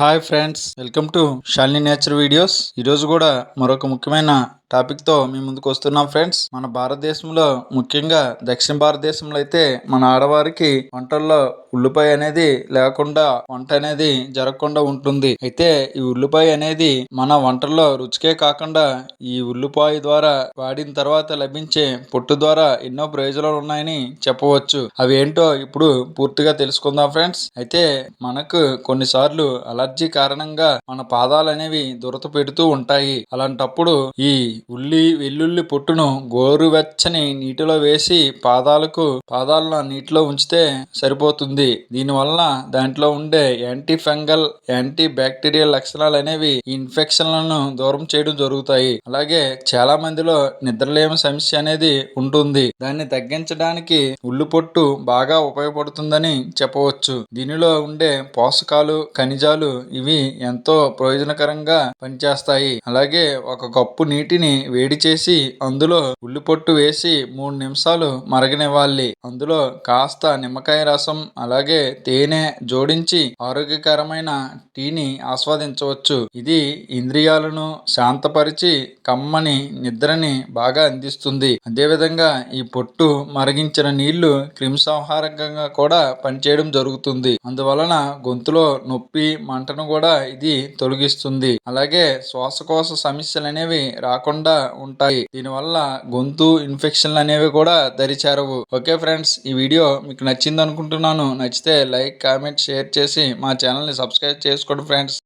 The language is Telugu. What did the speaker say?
Hi friends welcome to Shalini nature videos ఈరోజు కూడా మరొక ముఖ్యమైన టాపిక్తో మీ ముందుకు వస్తున్నాం ఫ్రెండ్స్ మన భారతదేశంలో ముఖ్యంగా దక్షిణ భారతదేశంలో అయితే మన ఆడవారికి వంటల్లో ఉల్లిపాయ అనేది లేకుండా వంట అనేది జరగకుండా ఉంటుంది. అయితే ఈ ఉల్లిపాయ అనేది మన వంటల్లో రుచికే కాకుండా ఈ ఉల్లిపాయ ద్వారా వాడిన తర్వాత లభించే పొట్టు ద్వారా ఎన్నో ప్రయోజనాలు ఉన్నాయని చెప్పవచ్చు. అవి ఏంటో ఇప్పుడు పూర్తిగా తెలుసుకుందాం ఫ్రెండ్స్ అయితే మనకు కొన్నిసార్లు అలర్జీ కారణంగా మన పాదాలు అనేవి దురత పెడుతూ ఉంటాయి. అలాంటప్పుడు ఈ ఉల్లి వెల్లుల్లి పొట్టును గోరువెచ్చని నీటిలో వేసి పాదాలకు పాదాలను నీటిలో ఉంచితే సరిపోతుంది. దీనివల్ల దాంట్లో ఉండే యాంటీ ఫంగల్ యాంటీ బ్యాక్టీరియల్ లక్షణాలు అనేవి ఇన్ఫెక్షన్లను దూరం చేయడం జరుగుతాయి. అలాగే చాలా మందిలో నిద్రలేమి సమస్య అనేది ఉంటుంది. దాన్ని తగ్గించడానికి ఉల్లి పొట్టు బాగా ఉపయోగపడుతుందని చెప్పవచ్చు. దీనిలో ఉండే పోషకాలు ఖనిజాలు ఇవి ఎంతో ప్రయోజనకరంగా పనిచేస్తాయి. అలాగే ఒక కప్పు నీటిని వేడి చేసి అందులో ఉల్లిపొట్టు వేసి మూడు నిమిషాలు మరగనివ్వాలి. అందులో కాస్త నిమ్మకాయ రసం అలాగే తేనె జోడించి ఆరోగ్యకరమైన టీని ఆస్వాదించవచ్చు. ఇది ఇంద్రియాలను శాంతపరిచి కమ్మని నిద్రని బాగా అందిస్తుంది. అదేవిధంగా ఈ పొట్టు మరిగించిన నీళ్ళు క్రిమిసంహారకంగా కూడా పనిచేయడం జరుగుతుంది. అందువలన గొంతులో నొప్పి మంటను కూడా ఇది తొలగిస్తుంది. అలాగే శ్వాసకోశ సమస్యలు అనేవి రాకుండా రాకుండా ఉంటాయి. దీనివల్ల గొంతు ఇన్ఫెక్షన్లు అనేవి కూడా దరిచేరవు. ఓకే ఫ్రెండ్స్ ఈ వీడియో మీకు నచ్చింది అనుకుంటున్నాను నచ్చితే లైక్ కామెంట్ షేర్ చేసి మా ఛానల్ని సబ్స్క్రైబ్ చేసుకోండి ఫ్రెండ్స్.